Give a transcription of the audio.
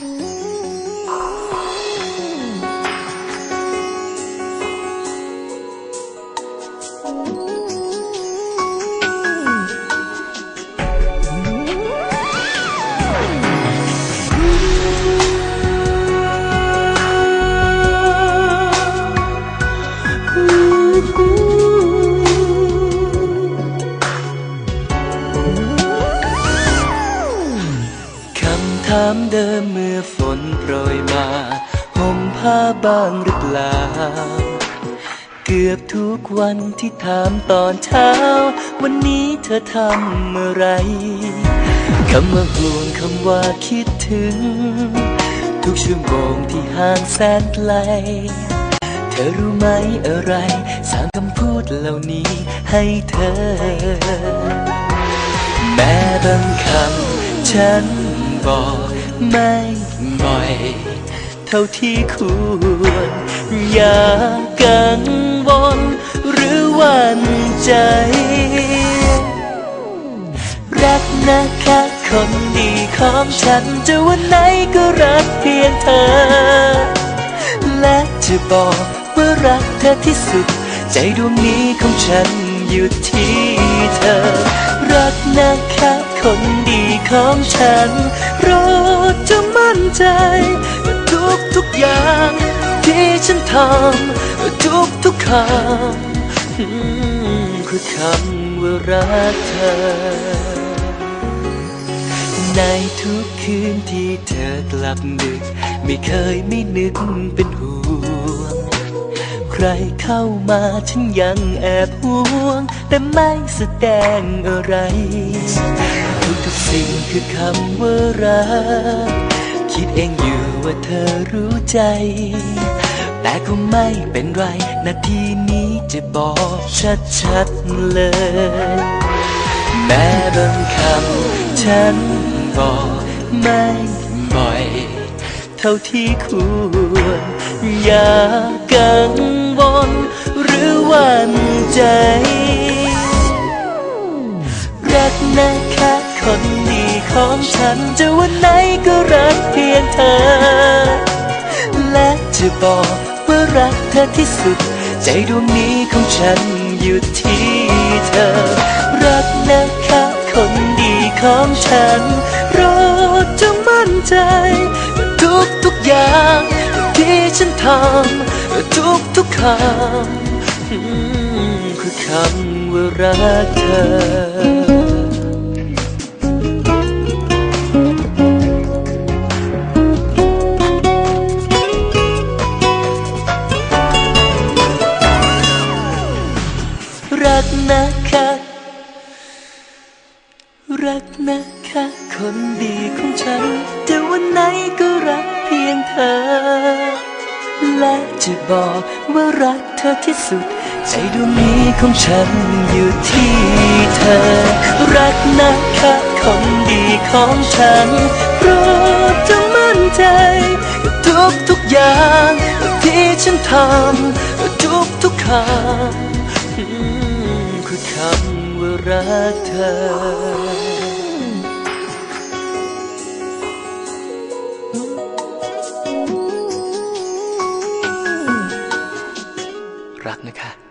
ค รยมาห่มผ้าบ้างหรือเปล่า เกือบทุกวันที่ถามตอนเช้า วันนี้เธอทำอะไร คำว่าห่วงคำว่าคิดถึง ทุกชั่วโมงที่ห่างแสนไกล เธอรู้ไหมอะไรสร้างคำพูดเหล่านี้ให้เธอ แม้บางคำฉันบอกไม่บ่ อย เท่าที่ควร อย่ากังวลหรือวันใจ รักนะคะคนดีของฉันจะวันไหนก็รักเพียงเธอ และจะบอกว่ารักเธอที่สุด ใจดวงนี้ของฉันอยู่ที่เธอ รักนะคะคนดีของฉันร ดจะมั่นใจว่าทุกทุกอย่าง ที่ฉันทำทุกทุกคำคือคำว่ารักเธอ ในทุกคืนที่เธอกลับดึก ไม่เคยไม่นึกเป็นห่วง ใครเข้ามาฉันยังแอบห่วง แต่ไม่แสดงอะไร ทุกสิ่งคือคำว่ารัก คิดเองอยู่ว่าเธอรู้ใจ แต่ก็ไม่เป็นไร นาทีนี้จะบอกชัดๆเลย แม้บางคำฉันบอกไม่บ่อย เท่าที่ควร อย่ากังวลหรือหวั่นใจ รักนะคะ คนดีของฉันจะวันไหนก็รักเพียงเธอ และจะบอกว่ารักเธอที่สุด ใจดวงนี้ของฉันอยู่ที่เธอ รักนะคะคนดีของฉันโปรดจงมั่นใจ ทุกทุกอย่างที่ฉันทำทุกทุกคำคือคำว่ารักเธอ นะคะคนดีของฉันจะวันไหนก็รักเพียงเธอ และจะบอกว่ารักเธอที่สุด ใจดวงนี้ของฉันอยู่ที่เธอ รักนะคะคนดีของฉันโปรดจงมั่นใจทุกทุกอย่างที่ฉันทำทุกทุกคำคือคำว่ารักเธอ รักนะคะ